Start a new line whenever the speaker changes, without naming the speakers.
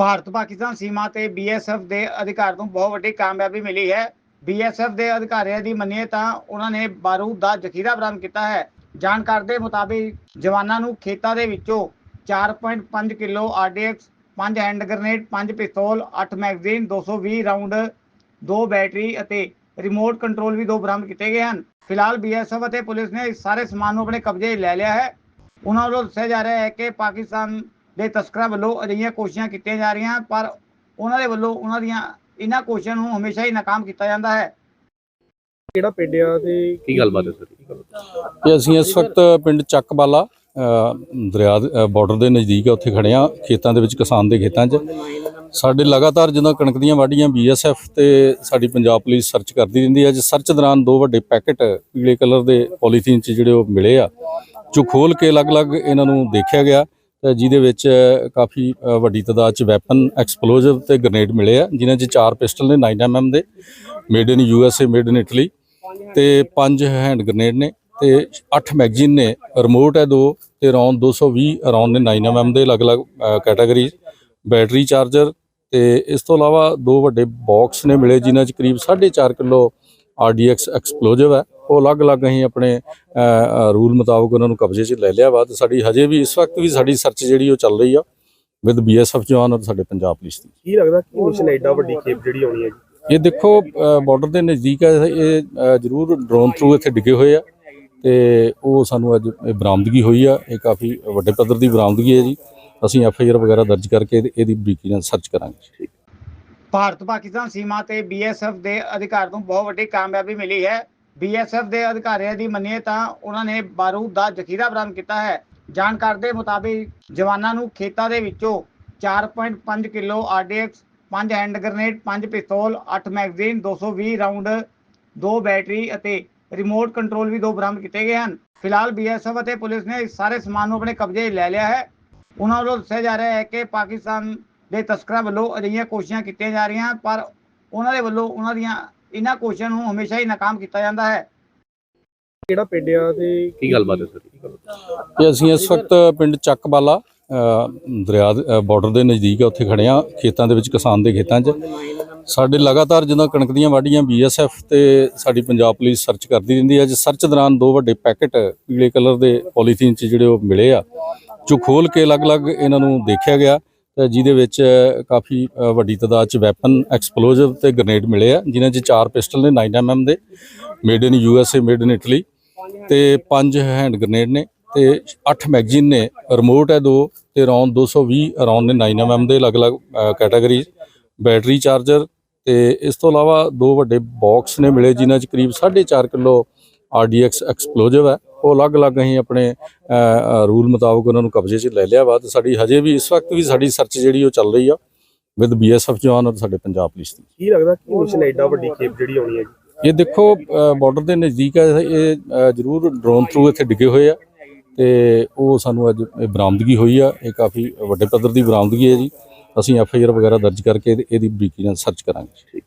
ਭਾਰਤ ਪਾਕਿਸਤਾਨ ਸੀਮਾ ਤੇ ਬੀਐਸਐਫ ਦੇ ਅਧਿਕਾਰ ਨੂੰ ਬਹੁਤ ਵੱਡੀ ਕਾਮਯਾਬੀ ਮਿਲੀ ਹੈ। ਬੀਐਸਐਫ ਦੇ ਅਧਿਕਾਰੀਆਂ ਦੀ ਮੰਨੀਏ ਤਾਂ ਉਹਨਾਂ ਨੇ ਬਾਰੂਦ ਦਾ ਜ਼ਖੀਰਾ ਬਰਾਮਦ ਕੀਤਾ ਹੈ। ਜਾਣਕਾਰ ਦੇ ਮੁਤਾਬਿਕ ਜਵਾਨਾਂ ਨੂੰ ਖੇਤਾਂ ਦੇ ਵਿੱਚੋਂ 4.5 ਕਿਲੋ ਆਰਡੀਐਕਸ 5 ਹੈਂਡ ਗ੍ਰਨੇਡ 5 ਪਿਸਤੌਲ 8 ਮੈਗਜ਼ੀਨ 220 ਰਾਉਂਡ 2 ਬੈਟਰੀ ਅਤੇ ਰਿਮੋਟ ਕੰਟਰੋਲ ਵੀ ਦੋ ਬਰਾਮਦ ਕੀਤੇ ਗਏ ਹਨ। ਫਿਲਹਾਲ ਬੀਐਸਐਫ ਅਤੇ ਪੁਲਿਸ ਨੇ ਸਾਰੇ ਸਮਾਨ ਨੂੰ ਆਪਣੇ ਕਬਜ਼ੇ ਲੈ ਲਿਆ ਹੈ। ਉਹਨਾਂ ਵੱਲੋਂ ਦੱਸਿਆ ਜਾ ਰਿਹਾ ਹੈ ਕਿ ਪਾਕਿਸਤਾਨ ਦੇ ਤਸਕਰਾਂ ਵੱਲੋਂ ਅਜਿਹੀਆਂ ਕੋਸ਼ਿਸ਼ਾਂ ਕੀਤੀਆਂ ਜਾ ਰਹੀਆਂ ਹਨ, ਪਰ ਉਹਨਾਂ ਦੇ ਵੱਲੋਂ ਉਹਨਾਂ ਦੀਆਂ ਇਹਨਾਂ ਕੋਸ਼ਿਸ਼ਾਂ ਨੂੰ ਹਮੇਸ਼ਾ ਹੀ ਨਾਕਾਮ ਕੀਤਾ ਜਾਂਦਾ ਹੈ।
ਕਿਹੜਾ ਪਿੰਡ ਆ ਤੇ
ਕੀ ਗੱਲਬਾਤ ਹੈ ਸਰ?
ਕਿ ਅਸੀਂ ਇਸ ਵਕਤ ਪਿੰਡ ਚੱਕਬਾਲਾ ਅ, ਦਰਿਆ ਬਾਰਡਰ ਦੇ ਨਜ਼ਦੀਕ ਆ ਉੱਥੇ ਖੜੇ ਆ ਖੇਤਾਂ ਦੇ ਵਿੱਚ ਕਿਸਾਨ ਦੇ ਖੇਤਾਂ 'ਚ। ਸਾਡੇ ਲਗਾਤਾਰ ਜਦੋਂ ਕਣਕ ਦੀਆਂ ਵਾਢੀਆਂ ਬੀਐਸਐਫ ਤੇ ਸਾਡੀ ਪੰਜਾਬ ਪੁਲਿਸ ਸਰਚ ਕਰਦੀ ਰਹਿੰਦੀ ਹੈ ਅੱਜ ਸਰਚ ਦੌਰਾਨ ਦੋ ਵੱਡੇ ਪੈਕੇਟ ਪੀਲੇ ਕਲਰ ਦੇ ਪੋਲੀਥੀਨ 'ਚ ਜਿਹੜੇ ਉਹ ਮਿਲੇ ਆ ਜੋ ਖੋਲ ਕੇ ਅਲੱਗ-ਅਲੱਗ ਇਹਨਾਂ ਨੂੰ ਦੇਖਿਆ ਗਿਆ। ਤੇ ਜਿਹਦੇ ਵਿੱਚ ਕਾਫੀ ਵੱਡੀ ਤਾਦਾਦ 'ਚ ਵੈਪਨ ਐਕਸਪਲੋਸਿਵ ਤੇ ਗ੍ਰਨੇਡ ਮਿਲੇ ਆ, ਜਿਨ੍ਹਾਂ 'ਚ ਚਾਰ ਪਿਸਟਲ ਨੇ 9mm ਦੇ, made in USA made in Italy ਤੇ ਪੰਜ ਹੈਂਡ ਗ੍ਰਨੇਡ ਨੇ ਤੇ 8 ਮੈਗਜ਼ੀਨ ਨੇ, ਰਿਮੋਟ ਹੈ ਦੋ ਤੇ ਰੌਂਦ 220 ਰੌਂਦ ਨੇ 9mm ਦੇ ਅਲੱਗ-ਅਲੱਗ ਕੈਟਾਗਰੀ ਬੈਟਰੀ ਚਾਰਜਰ ਤੇ ਇਸ ਤੋਂ ਇਲਾਵਾ ਦੋ ਵੱਡੇ ਬਾਕਸ ਨੇ ਮਿਲੇ, ਜਿਨ੍ਹਾਂ 'ਚ ਕਰੀਬ 4.5 ਕਿਲੋ RDX ਐਕਸਪਲੋਸਿਵ ਹੈ। ਉਹ ਅਲੱਗ-ਅਲੱਗ ਅਸੀਂ ਆਪਣੇ ਰੂਲ ਮੁਤਾਬਕ ਉਹਨਾਂ ਨੂੰ ਕਬਜ਼ੇ 'ਚ ਲੈ ਲਿਆ ਵਾ ਤੇ ਸਾਡੀ ਹਜੇ ਵੀ ਇਸ ਵਕਤ ਵੀ ਸਾਡੀ ਸਰਚ ਜਿਹੜੀ ਉਹ ਚੱਲ ਰਹੀ ਆ ਵਿਦ ਬੀਐਸਐਫ ਜਵਾਨ ਔਰ ਸਾਡੇ ਪੰਜਾਬ ਪੁਲਿਸ ਦੀ।
ਕੀ ਲੱਗਦਾ ਕਿ ਮਿਸ਼ਨ ਐਡਾ ਵੱਡੀ ਖੇਪ ਜਿਹੜੀ ਆਉਣੀ ਹੈ ਜੀ?
ਇਹ ਦੇਖੋ ਬਾਰਡਰ ਦੇ ਨਜ਼ਦੀਕ ਹੈ ਇਹ ਜ਼ਰੂਰ ਡਰੋਨ ਥਰੂ ਇੱਥੇ ਡਿੱਗੇ ਹੋਏ ਆ ਤੇ ਉਹ ਸਾਨੂੰ ਅੱਜ ਇਹ ਬਰਾਮਦਗੀ ਹੋਈ ਆ ਇਹ ਕਾਫੀ ਵੱਡੇ ਪੱਧਰ ਦੀ ਬਰਾਮਦਗੀ ਹੈ ਜੀ। ਅਸੀਂ ਐਫ ਆਈ ਆਰ ਵਗੈਰਾ ਦਰਜ ਕਰਕੇ ਇਹਦੀ- ਇਹਦੀ ਬਰੀਕੀ ਨਾਲ ਸਰਚ ਕਰਾਂਗੇ।
ਭਾਰਤ ਪਾਕਿਸਤਾਨ ਸੀਮਾ ਤੇ ਬੀਐਸਐਫ ਦੇ ਅਧਿਕਾਰ ਨੂੰ ਬਹੁਤ ਵੱਡੀ ਕਾਮਯਾਬੀ ਮਿਲੀ ਹੈ। ਬੀਐਸਐਫ ਦੇ ਅਧਿਕਾਰੀਆਂ ਦੀ ਮੰਨੀਏ ਤਾਂ ਉਹਨਾਂ ਨੇ ਬਾਰੂਦ ਦਾ ਜ਼ਖੀਰਾ ਬਰਾਮਦ ਕੀਤਾ ਹੈ। ਜਾਣਕਾਰ ਦੇ ਮੁਤਾਬਿਕ ਜਵਾਨਾਂ ਨੂੰ ਖੇਤਾਂ ਦੇ ਵਿੱਚੋਂ 4.5 ਕਿਲੋ ਆਰਡੀਐਕਸ 5 ਹੈਂਡ ਗ੍ਰਨੇਡ 5 ਪਿਸਤੌਲ 8 ਮੈਗਜ਼ੀਨ 220 ਰਾਉਂਡ 2 ਬੈਟਰੀ ਅਤੇ ਰਿਮੋਟ ਕੰਟਰੋਲ ਵੀ ਦੋ ਬਰਾਮਦ ਕੀਤੇ ਗਏ ਹਨ। ਫਿਲਹਾਲ ਬੀਐਸਐਫ ਅਤੇ ਪੁਲਿਸ ਨੇ ਇਸ ਸਾਰੇ ਸਮਾਨ ਨੂੰ ਆਪਣੇ ਕਬਜ਼ੇ ਲੈ ਲਿਆ ਹੈ। ਉਹਨਾਂ ਵੱਲੋਂ ਦੱਸਿਆ ਜਾ ਰਿਹਾ ਹੈ ਕਿ ਪਾਕਿਸਤਾਨ ਦੇ ਤਸਕਰਾਂ ਵੱਲੋਂ ਅਜਿਹੀਆਂ ਕੋਸ਼ਿਸ਼ਾਂ ਕੀਤੀਆਂ ਜਾ ਰਹੀਆਂ, ਪਰ ਉਹਨਾਂ ਦੇ ਵੱਲੋਂ ਉਹਨਾਂ ਦੀਆਂ ਇਹਨਾਂ ਕੋਸ਼ਿਸ਼ਾਂ ਨੂੰ ਹਮੇਸ਼ਾ ਹੀ ਨਾਕਾਮ ਕੀਤਾ ਜਾਂਦਾ ਹੈ।
ਕਿਹੜਾ ਪਿੰਡ ਆ ਤੇ
ਕੀ ਗੱਲਬਾਤ ਹੈ ਸਰ?
ਕਿ ਅਸੀਂ ਇਸ ਵਕਤ ਪਿੰਡ ਚੱਕਬਾਲਾ ਅ, ਦਰਿਆ ਬਾਰਡਰ ਦੇ ਨਜ਼ਦੀਕ ਆ ਉੱਥੇ ਖੜੇ ਆ ਖੇਤਾਂ ਦੇ ਵਿੱਚ ਕਿਸਾਨ ਦੇ ਖੇਤਾਂ 'ਚ। ਸਾਡੇ ਲਗਾਤਾਰ ਜਦੋਂ ਕਣਕ ਦੀਆਂ ਵਾਢੀਆਂ ਬੀਐਸਐਫ ਤੇ ਸਾਡੀ ਪੰਜਾਬ ਪੁਲਿਸ ਸਰਚ ਕਰਦੀ ਰਹਿੰਦੀ ਹੈ ਅੱਜ ਸਰਚ ਦੌਰਾਨ ਦੋ ਵੱਡੇ ਪੈਕੇਟ ਪੀਲੇ ਕਲਰ ਦੇ ਪੋਲੀਥੀਨ 'ਚ ਜਿਹੜੇ ਉਹ ਮਿਲੇ ਆ ਜੋ ਖੋਲ ਕੇ ਅਲੱਗ-ਅਲੱਗ ਇਹਨਾਂ ਨੂੰ ਦੇਖਿਆ ਗਿਆ। ਤੇ ਜਿਹਦੇ ਵਿੱਚ ਕਾਫੀ ਵੱਡੀ ਤਾਦਾਦ 'ਚ ਵੈਪਨ ਐਕਸਪਲੋਸਿਵ ਤੇ ਗ੍ਰਨੇਡ ਮਿਲੇ ਆ, ਜਿਨ੍ਹਾਂ 'ਚ ਚਾਰ ਪਿਸਟਲ ਨੇ 9mm ਦੇ made in USA made in Italy ਤੇ ਪੰਜ ਹੈਂਡ ਗ੍ਰਨੇਡ ਨੇ ਤੇ 8 ਮੈਗਜ਼ੀਨ ਨੇ ਰਿਮੋਟ ਹੈ ਦੋ ਤੇ ਰੌਂਦ 220 ਰੌਂਦ ਨੇ 9mm ਦੇ ਅਲੱਗ-ਅਲੱਗ ਕੈਟਾਗਰੀਜ਼ ਬੈਟਰੀ ਚਾਰਜਰ ਤੇ ਇਸ ਤੋਂ ਇਲਾਵਾ ਦੋ ਵੱਡੇ ਬਾਕਸ ਨੇ ਮਿਲੇ, ਜਿਨ੍ਹਾਂ 'ਚ ਕਰੀਬ 4.5 ਕਿਲੋ RDX ਐਕਸਪਲੋਸਿਵ ਹੈ। ਉਹ ਅਲੱਗ-ਅਲੱਗ ਅਸੀਂ ਆਪਣੇ ਰੂਲ ਮੁਤਾਬਕ ਉਹਨਾਂ ਨੂੰ ਕਬਜ਼ੇ 'ਚ ਲੈ ਲਿਆ ਵਾ ਤੇ ਸਾਡੀ ਹਜੇ ਵੀ ਇਸ ਵਕਤ ਵੀ ਸਾਡੀ ਸਰਚ ਜਿਹੜੀ ਉਹ ਚੱਲ ਰਹੀ ਆ ਵਿਦ ਬੀਐਸਐਫ ਜਵਾਨ ਔਰ ਸਾਡੇ ਪੰਜਾਬ ਪੁਲਿਸ ਦੀ।
ਕੀ ਲੱਗਦਾ ਕਿ ਮਿਸ਼ਨ ਐਡਾ ਵੱਡੀ ਖੇਪ ਜਿਹੜੀ ਆਉਣੀ ਹੈ ਜੀ?
ਇਹ ਦੇਖੋ ਬਾਰਡਰ ਦੇ ਨਜ਼ਦੀਕ ਹੈ ਇਹ ਜ਼ਰੂਰ ਡਰੋਨ ਥਰੂ ਇੱਥੇ ਡਿੱਗੇ ਹੋਏ ਆ ਤੇ ਉਹ ਸਾਨੂੰ ਅੱਜ ਇਹ ਬਰਾਮਦਗੀ ਹੋਈ ਆ ਇਹ ਕਾਫੀ ਵੱਡੇ ਪੱਧਰ ਦੀ ਬਰਾਮਦਗੀ ਹੈ ਜੀ। ਅਸੀਂ ਐਫ ਆਈ ਆਰ ਵਗੈਰਾ ਦਰਜ ਕਰਕੇ ਇਹਦੀ- ਇਹਦੀ ਬਰੀਕੀ ਨਾਲ ਸਰਚ ਕਰਾਂਗੇ।